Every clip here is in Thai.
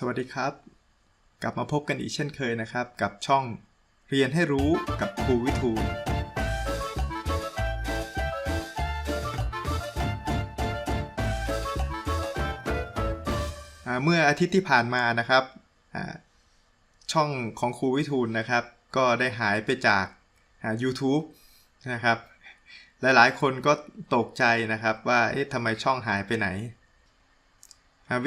สวัสดีครับ กลับมาพบกันอีกเช่นเคยนะครับ กับช่องเรียนให้รู้กับครูวิทูลเมื่ออาทิตย์ที่ผ่านมานะครับ ช่องของครูวิทูลนะครับ ก็ได้หายไปจาก YouTube นะครับ หลายๆ คนก็ตกใจนะครับว่าเอ๊ะทำไมช่องหายไปไหน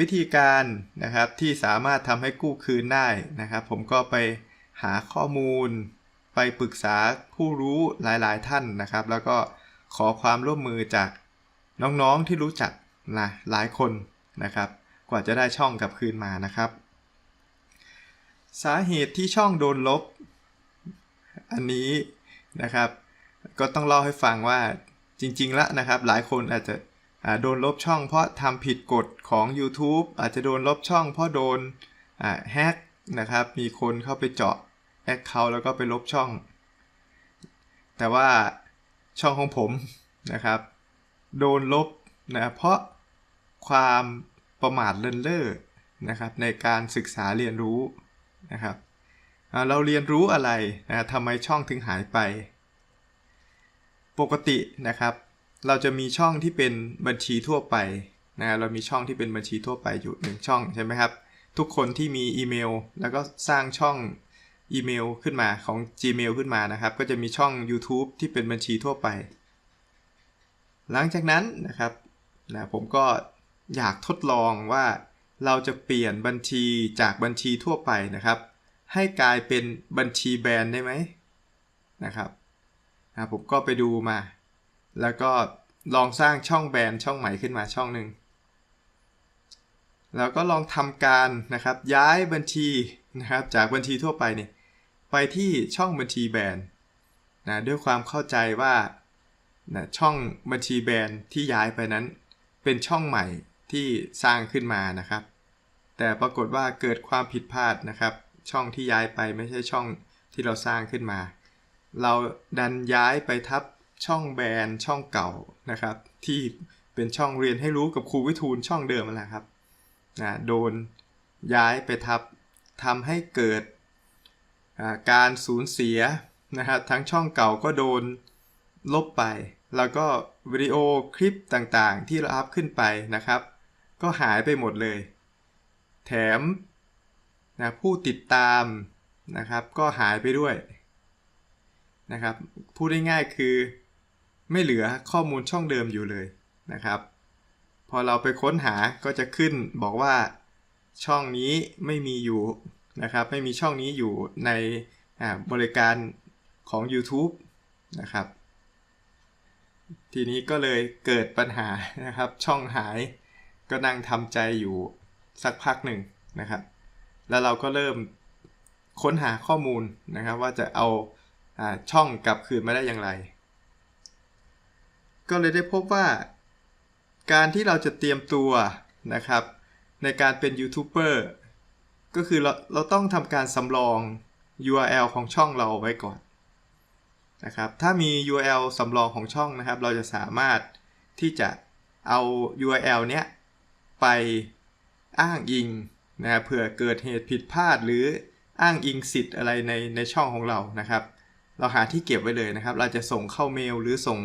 วิธีการนะครับที่สามารถทำให้กู้คืนได้นะครับ ผมก็ไปหาข้อมูล ไปปรึกษาผู้รู้หลายๆ ท่านนะครับ แล้วก็ขอความร่วมมือจากน้องๆที่รู้จักนะหลายคนนะครับ กว่าจะได้ช่องกลับคืนมานะครับ สาเหตุที่ช่องโดนลบ อันนี้นะครับ ก็ต้องเล่าให้ฟังว่าจริงๆแล้วนะครับ หลายคนอาจจะ โดนลบช่องเพราะทำผิดกฎของ YouTube อาจจะโดนลบช่องเพราะโดนแฮกนะครับมีคนเข้าไปเจาะแอคเคาท์แล้วก็ไปลบช่อง แต่ว่าช่องของผมนะครับ โดนลบนะเพราะความประมาทเลินเล่อนะครับในการศึกษาเรียนรู้นะครับเราเรียนรู้อะไรนะทำไมช่องถึงหายไป ปกตินะครับ เราจะมีช่องที่เป็นบัญชีทั่วไปนะเรามีช่องที่เป็นบัญชีทั่วไปอยู่หนึ่งช่องใช่ไหมครับ ทุกคนที่มีอีเมล แล้วก็สร้างช่องอีเมลขึ้นมาของ Gmail ขึ้นมานะครับ ก็จะมีช่อง YouTube ที่เป็นบัญชีทั่วไป หลังจากนั้นนะครับนะผมก็อยากทดลองว่าเราจะเปลี่ยนบัญชีจากบัญชีทั่วไปนะครับ ให้กลายเป็นบัญชีแบรนด์ได้ไหมนะครับนะผมก็ไปดูมา แล้วก็ลองสร้างช่องแบรนด์ช่องใหม่ขึ้นมาช่องหนึ่งแล้วก็ลองทำการนะครับย้ายบัญชีนะครับจากบัญชีทั่วไปเนี่ยไปที่ช่องบัญชีแบรนด์นะด้วยความเข้าใจว่านะช่องบัญชีแบรนด์ที่ย้ายไปนั้น เป็นช่องใหม่ที่สร้างขึ้นมานะครับ แต่ปรากฏว่าเกิดความผิดพลาดนะครับ ช่องที่ย้ายไปไม่ใช่ช่องที่เราสร้างขึ้นมา เราดันย้ายไปทับ ช่องแบรนด์ช่องเก่านะครับ ที่เป็นช่องเรียนให้รู้กับครูวิทูลช่องเดิมนั่นแหละครับนะโดนย้ายไปทับทำให้เกิดการสูญเสียนะครับทั้งช่องเก่าก็โดนลบไป แล้วก็วิดีโอคลิปต่างๆ ที่เราอัพขึ้นไปนะครับ ก็หายไปหมดเลย แถมนะผู้ติดตามนะครับก็หายไปด้วยนะครับพูดง่ายๆคือ ไม่เหลือข้อมูลช่องเดิมอยู่เลยนะครับ พอเราไปค้นหาก็จะขึ้นบอกว่าช่องนี้ไม่มีอยู่นะครับ ไม่มีช่องนี้อยู่ในบริการของ YouTube นะครับ ทีนี้ก็เลยเกิดปัญหานะครับ ช่องหายก็นั่งทำใจอยู่สักพักหนึ่งนะครับ แล้วเราก็เริ่มค้นหาข้อมูลนะครับ ว่าจะเอาอ่าช่องกลับคืนมาได้อย่างไร ก็เลยได้พบว่า การที่เราจะเตรียมตัวนะครับ ในการเป็นยูทูบเบอร์ก็คือเราเราต้องทำการสำรอง URL ของช่องเราไว้ก่อนนะครับ ถ้ามี URL สำรองของช่องนะครับ เราจะสามารถที่จะเอา URL เนี้ยไปอ้างอิงนะครับเผื่อเกิดเหตุผิดพลาดหรืออ้างอิงสิทธิ์อะไรในในช่องของเรานะครับ เราหาที่เก็บไว้เลยนะครับ เราจะส่งเข้าเมลหรือส่ง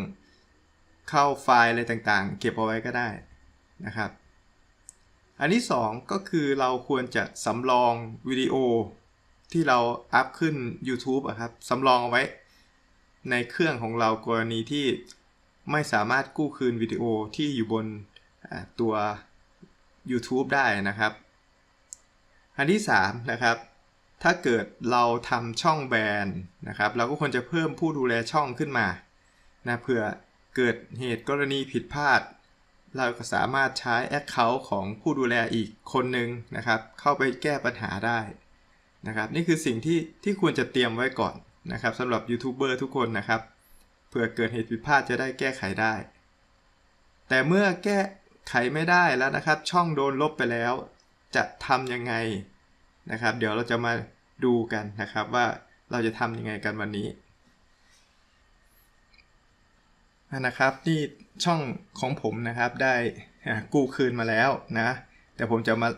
เข้าไฟล์อะไรต่างๆ เก็บเอาไว้ก็ได้นะครับ อันที่ 2 ก็คือเราควรจะสำรองวิดีโอที่เราอัพขึ้น YouTube อะครับสำรองเอาไว้ในเครื่องของเรากรณีที่ไม่สามารถกู้คืนวิดีโอที่อยู่บนตัว YouTube ได้นะครับ อันที่ 3 นะครับ ถ้าเกิดเราทำช่องแบรนด์นะครับ เราก็ควรจะเพิ่มผู้ดูแลช่องขึ้นมานะเผื่อ เกิดเหตุกรณีผิดพลาด เราก็สามารถใช้ Account ของผู้ดูแลอีกคนหนึ่งนะครับ เข้าไปแก้ปัญหาได้นะครับ นี่คือสิ่งที่ที่ควรจะเตรียมไว้ก่อนนะครับสำหรับยูทูบเบอร์ทุกคนนะครับเผื่อเกิดเหตุผิดพลาดจะได้แก้ไขได้ แต่เมื่อแก้ไขไม่ได้แล้วนะครับ ช่องโดนลบไปแล้ว จะทำยังไงนะครับ เดี๋ยวเราจะมาดูกันนะครับว่าเราจะทำยังไงกันวันนี้ นะครับนี่ช่องของผมนะครับได้กู้คืนมาแล้วนะแต่ผมจะมา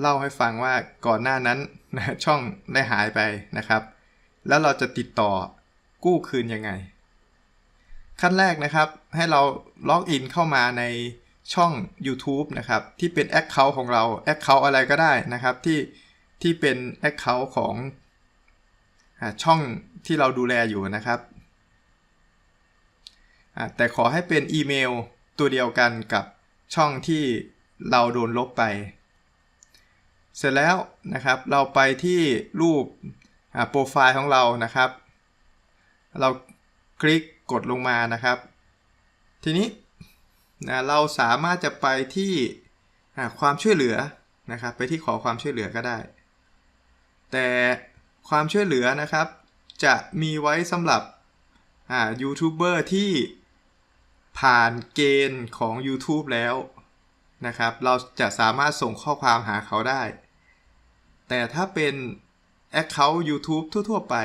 เล่าให้ฟังว่าก่อนหน้านั้นนะช่องได้หายไปนะครับ แล้วเราจะติดต่อกู้คืนยังไง ขั้นแรกนะครับให้เราล็อกอินเข้ามาในช่อง YouTube นะครับที่เป็น Account ของเรา Account อะไรก็ได้นะครับที่ที่เป็น Account ของอช่องที่เราดูแลอยู่นะครับ แต่ขอให้เป็นอีเมลตัวเดียวกันกับช่องที่เราโดนลบไป เสร็จแล้วนะครับเราไปที่รูปโปรไฟล์ของเรานะครับ เราคลิกกดลงมานะครับ ทีนี้นะเราสามารถจะไปที่ความช่วยเหลือนะครับ ไปที่ขอความช่วยเหลือก็ได้ แต่ความช่วยเหลือนะครับ จะมีไว้สำหรับยูทูบเบอร์ที่ ผ่านเกณฑ์ของ YouTube แล้วนะครับ เราจะสามารถส่งข้อความหาเขาได้ แต่ถ้าเป็น Account YouTube ทั่ว ๆ ไป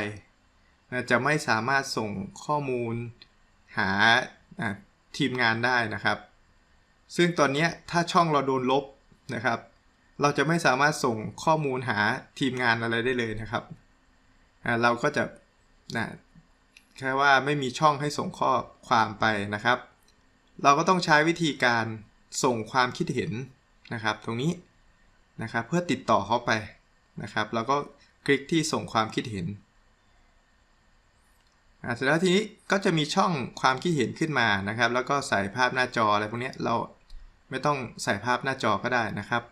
นะจะไม่สามารถส่งข้อมูลหาอะทีมงานได้นะครับ ซึ่งตอนนี้ถ้าช่องเราโดนลบนะครับ เราจะไม่สามารถส่งข้อมูลหาทีมงานอะไรได้เลยนะครับอะเราก็จะนะแค่ว่าไม่มีช่องให้ส่งข้อความไปนะครับ เราก็ต้องใช้วิธีการส่งความคิดเห็นนะครับ ตรงนี้นะครับเพื่อติดต่อเขาไปนะครับแล้วก็คลิกที่ส่งความคิดเห็นอะเสร็จแล้วทีนี้ก็จะมีช่องความคิดเห็นขึ้นมานะครับ แล้วก็ใส่ภาพหน้าจออะไรพวกนี้เราไม่ต้องใส่ภาพหน้าจอก็ได้นะครับ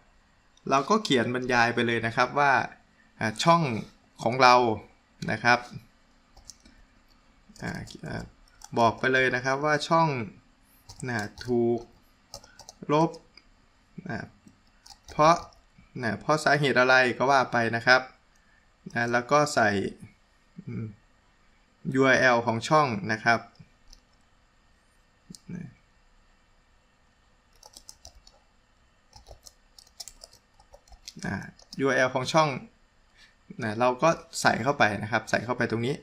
เราก็เขียนบรรยายไปเลยนะครับว่าช่องของเรานะครับอะอะบอกไปเลยนะครับว่าช่อง นะถูกลบนะเพราะนะเพราะสาเหตุอะไรก็ว่าไปนะครับนะแล้วก็ใส่ URL ของช่องนะครับนะ URL ของช่องนะเราก็ใส่เข้าไปนะครับ ใส่เข้าไปตรงนี้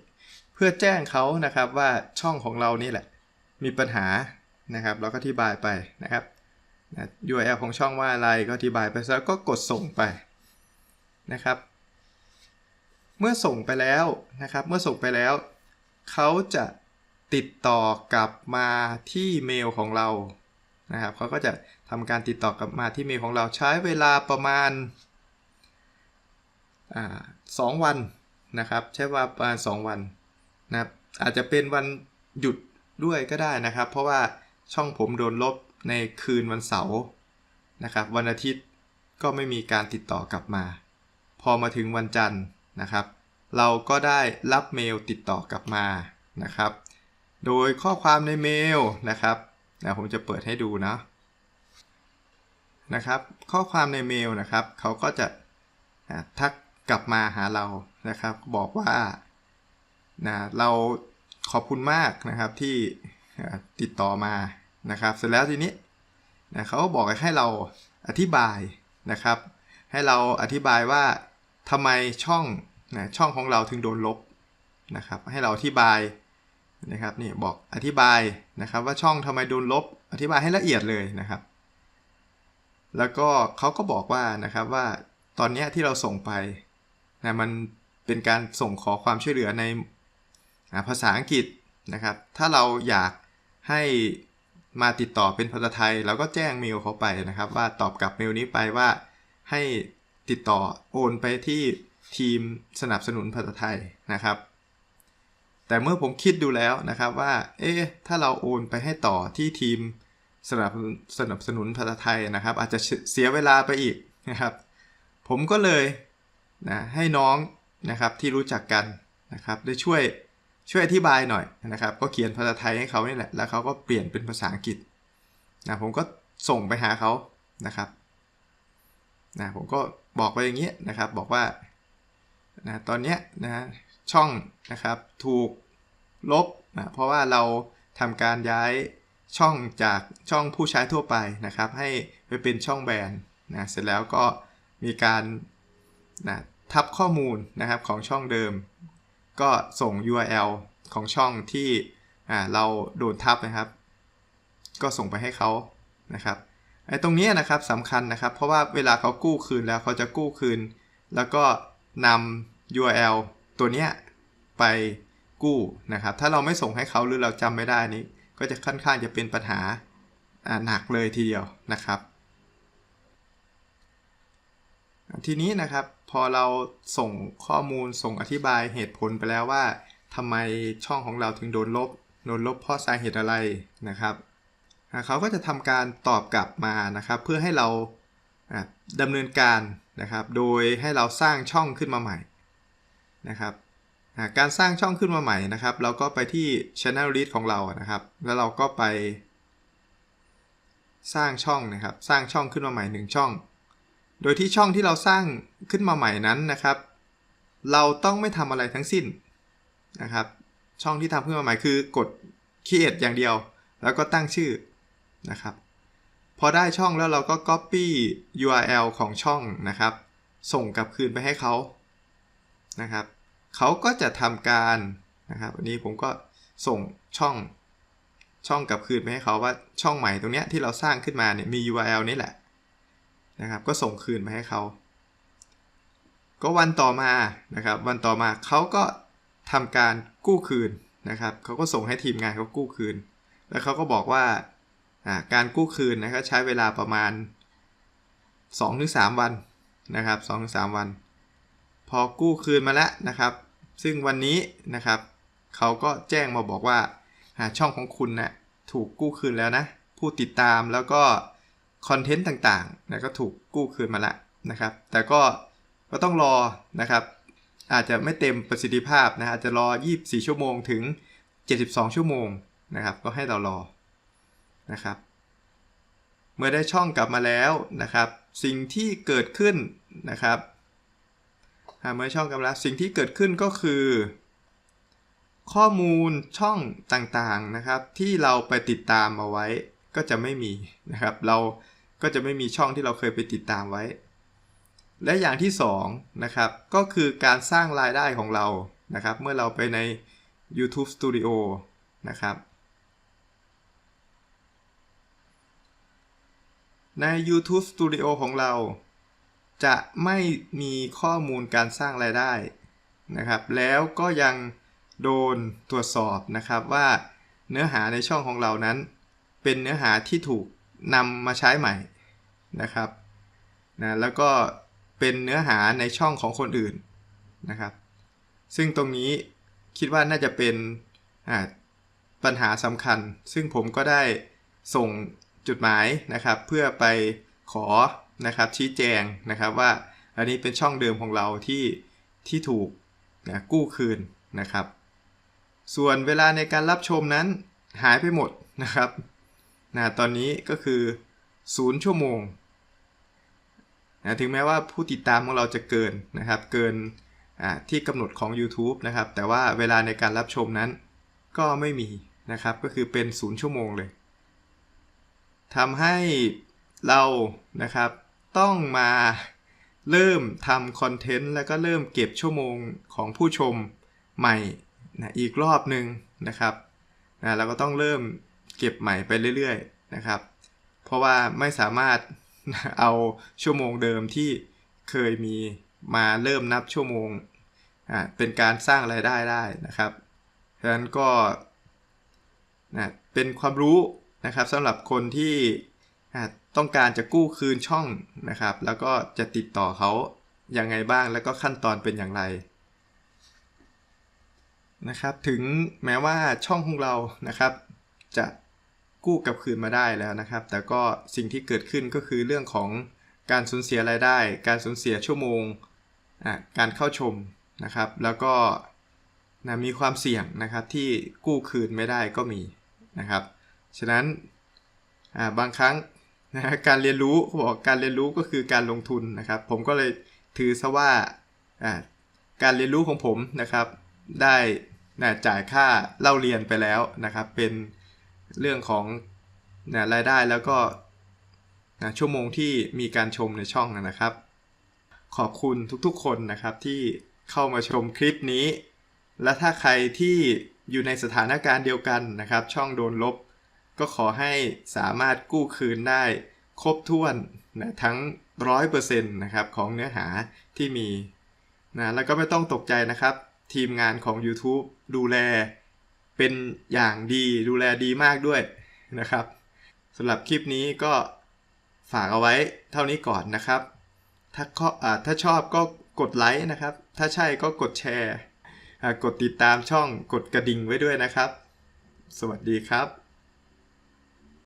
เพื่อแจ้งเขานะครับว่าช่องของเรานี่แหละ มีปัญหา นะครับเราก็อธิบายไปนะครับนะ URL ของช่องว่าอะไรก็อธิบายไปแล้วก็กดส่งไปนะครับ เมื่อส่งไปแล้วนะครับ เมื่อส่งไปแล้วเขาจะติดต่อกลับมาที่เมลของเรานะครับเขาก็จะทำการติดต่อกลับมาที่เมลของเราใช้เวลาประมาณสองวันนะครับใช้เวลาประมาณ 2 วันนะครับอาจจะเป็นวันหยุดด้วยก็ได้นะครับ เพราะว่า ช่องผมโดนลบในคืนวันเสาร์นะครับ วันอาทิตย์ก็ไม่มีการติดต่อกลับมา พอมาถึงวันจันทร์นะครับ เราก็ได้รับเมลติดต่อกลับมานะครับ โดยข้อความในเมลนะครับนะผมจะเปิดให้ดูนะนะครับ ข้อความในเมลนะครับเขาก็จะทักกลับมาหาเรานะครับ บอกว่านะเราขอบคุณมากนะครับที่ติดต่อมา นะครับ เสร็จแล้วทีนี้นะเขาบอกให้เราอธิบายนะครับ ให้เราอธิบายว่าทำไมช่องนะช่องของเราถึงโดนลบนะครับ ให้เราอธิบายนะครับนี่บอกอธิบายนะครับว่าช่องทำไมโดนลบ อธิบายให้ละเอียดเลยนะครับ แล้วก็เขาก็บอกว่านะครับว่าตอนนี้ที่เราส่งไปนะมันเป็นการส่งขอความช่วยเหลือในภาษาอังกฤษนะครับ ถ้าเราอยากให้ มาติดต่อเป็นภาษาไทยเราก็แจ้งเมลเขาไปนะครับ ว่าตอบกลับเมลนี้ไปว่า ให้ติดต่อโอนไปที่ทีมสนับสนุนภาษาไทยนะครับ แต่เมื่อผมคิดดูแล้วนะครับว่า เอ๊ะถ้าเราโอนไปให้ต่อที่ทีมสนับสนับสนุนภาษาไทยนะครับ อาจจะเสียเวลาไปอีกนะครับ ผมก็เลยนะให้น้องนะครับที่รู้จักกันนะครับ ได้ช่วย ช่วยอธิบายหน่อยนะครับ ก็เขียนภาษาไทยให้เขานี่แหละ แล้วเขาก็เปลี่ยนเป็นภาษาอังกฤษนะผมก็ส่งไปหาเขานะครับนะผมก็บอกไปอย่างเงี้ยนะครับ บอกว่านะตอนเนี้ยนะช่องนะครับถูกลบนะเพราะว่าเราทำการย้ายช่องจากช่องผู้ใช้ทั่วไปนะครับ ให้ไปเป็นช่องแบนนะเสร็จแล้วก็มีการนะทับข้อมูลนะครับของช่องเดิม ก็ส่ง URL ของช่องที่เราโดนทับนะครับ ก็ส่งไปให้เขานะครับไอ้ตรงนี้นะครับสำคัญนะครับ เพราะว่าเวลาเขากู้คืนแล้วเขาจะกู้คืน แล้วก็นำ URL ตัวเนี้ยไปกู้นะครับ ถ้าเราไม่ส่งให้เขาหรือเราจำไม่ได้นี้ ก็จะค่อนข้างจะเป็นปัญหาหนักเลยทีเดียวนะครับ ทีนี้นะครับ พอเราส่งข้อมูลส่งอธิบายเหตุผลไปแล้วว่าทำไมช่องของเราถึงโดนลบโดนลบเพราะสาเหตุอะไรนะครับเขาก็จะทำการตอบกลับมานะครับ เพื่อให้เราอ่าดำเนินการนะครับ โดยให้เราสร้างช่องขึ้นมาใหม่นะครับการสร้างช่องขึ้นมาใหม่นะครับ เราก็ไปที่ channel lead ของเรานะครับ แล้วเราก็ไป สร้างช่องนะครับ สร้างช่องขึ้นมาใหม่หนึ่งช่อง โดยที่ช่องที่เราสร้างขึ้นมาใหม่นั้นนะครับ เราต้องไม่ทำอะไรทั้งสิ้นนะครับ ช่องที่ทำขึ้นมาใหม่คือกด create อย่างเดียว แล้วก็ตั้งชื่อนะครับ พอได้ช่องแล้วเราก็ copy URL ของช่องนะครับ ส่งกลับคืนไปให้เขานะครับเขาก็จะทำการนะครับอันนี้ผมก็ส่งช่องช่องกลับคืนไปให้เขาว่าช่องใหม่ตรงเนี้ยที่เราสร้างขึ้นมาเนี่ยมี URL นี่แหละ นะครับ ก็ส่งคืนมาให้เขา ก็วันต่อมานะครับ วันต่อมาเขาก็ทำการกู้คืนนะครับเขาก็ส่งให้ทีมงานเขากู้คืน แล้วเขาก็บอกว่าการกู้คืนนะครับใช้เวลาประมาณ 2-3 วันนะครับ2-3 วัน พอกู้คืนมาแล้วนะครับ ซึ่งวันนี้นะครับเขาก็แจ้งมาบอกว่าช่องของคุณนะ่ะถูกกู้คืนแล้วนะ ผู้ติดตามแล้วก็ คอนเทนต์ต่างๆนะก็ถูกกู้คืนมาแล้วนะครับ แต่ก็ก็ต้องรอนะครับ อาจจะไม่เต็มประสิทธิภาพนะอาจจะรอ 24 ชั่วโมงถึง 72 ชั่วโมงนะครับ ก็ให้เรารอนะครับ เมื่อได้ช่องกลับมาแล้วนะครับ สิ่งที่เกิดขึ้นนะครับเมื่อช่องกลับมาแล้วสิ่งที่เกิดขึ้นก็คือ ข้อมูลช่องต่างๆนะครับ ที่เราไปติดตามเอาไว้ ก็จะไม่มีนะครับ เราก็จะไม่มีช่องที่เราเคยไปติดตามไว้ และอย่างที่2นะครับก็คือการสร้างรายได้ของเรานะครับ เมื่อเราไปใน YouTube Studio นะครับ ใน YouTube Studio ของเรา จะไม่มีข้อมูลการสร้างรายได้นะครับ แล้วก็ยังโดนตรวจสอบนะครับว่าเนื้อหาในช่องของเรานั้น เป็นเนื้อหาที่ถูกนำมาใช้ใหม่นะครับนะแล้วก็เป็นเนื้อหาในช่องของคนอื่นนะครับ ซึ่งตรงนี้คิดว่าน่าจะเป็นปัญหาสำคัญ ซึ่งผมก็ได้ส่งจุดหมายนะครับ เพื่อไปขอนะครับชี้แจงนะครับว่าอันนี้เป็นช่องเดิมของเราที่ที่ถูกนะกู้คืนนะครับ ส่วนเวลาในการรับชมนั้นหายไปหมดนะครับ นะตอนนี้ก็คือ 0 ชั่วโมงนะถึงแม้ว่าผู้ติดตามของเราจะเกินนะครับเกินที่กำหนดของ YouTube นะครับ แต่ว่าเวลาในการรับชมนั้นก็ไม่มีนะครับ ก็คือเป็น 0 ชั่วโมงเลยทำให้เรานะครับต้องมาเริ่มทำคอนเทนต์แล้วก็เริ่มเก็บชั่วโมงของผู้ชมใหม่นะอีกรอบหนึ่งนะครับนะเราก็ต้องเริ่ม เก็บใหม่ไปเรื่อยๆนะครับ เพราะว่าไม่สามารถเอาชั่วโมงเดิมที่เคยมีมาเริ่มนับชั่วโมงอ่าเป็นการสร้างรายได้ได้นะครับฉะนั้นก็นะเป็นความรู้นะครับสำหรับคนที่ต้องการจะกู้คืนช่องนะครับ แล้วก็จะติดต่อเขายังไงบ้างแล้วก็ขั้นตอนเป็นอย่างไรนะครับ ถึงแม้ว่าช่องของเรานะครับ จะ กู้กลับคืนมาได้แล้วนะครับ แต่ก็สิ่งที่เกิดขึ้นก็คือเรื่องของการสูญเสียรายได้ การสูญเสียชั่วโมง การเข้าชมนะครับ แล้วก็นะมีความเสี่ยงนะครับที่กู้คืนไม่ได้ก็มีนะครับ ฉะนั้นบางครั้งนะการเรียนรู้เขาบอกการเรียนรู้ก็คือการลงทุนนะครับ ผมก็เลยถือซะว่าการเรียนรู้ของผมนะครับ ได้นะจ่ายค่าเล่าเรียนไปแล้วนะครับ เป็น เรื่องของนะรายได้แล้วก็นะชั่วโมงที่มีการชมในช่องนะครับ ขอบคุณทุกๆคนนะครับที่เข้ามาชมคลิปนี้ และถ้าใครที่อยู่ในสถานการณ์เดียวกันนะครับ ช่องโดนลบ ก็ขอให้สามารถกู้คืนได้ครบถ้วนนะทั้ง 100%นะครับของเนื้อหาที่มีนะแล้วก็ไม่ต้องตกใจนะครับ ทีมงานของ YouTube ดูแล เป็นอย่างดีดูแลดีมากด้วยนะครับสำหรับคลิปนี้ก็ฝากเอาไว้เท่านี้ก่อนนะครับ ถ้าข้อถ้าชอบก็กดไลค์นะครับ ถ้าใช่ก็กดแชร์ กดติดตามช่องกดกระดิ่งไว้ด้วยนะครับ สวัสดีครับ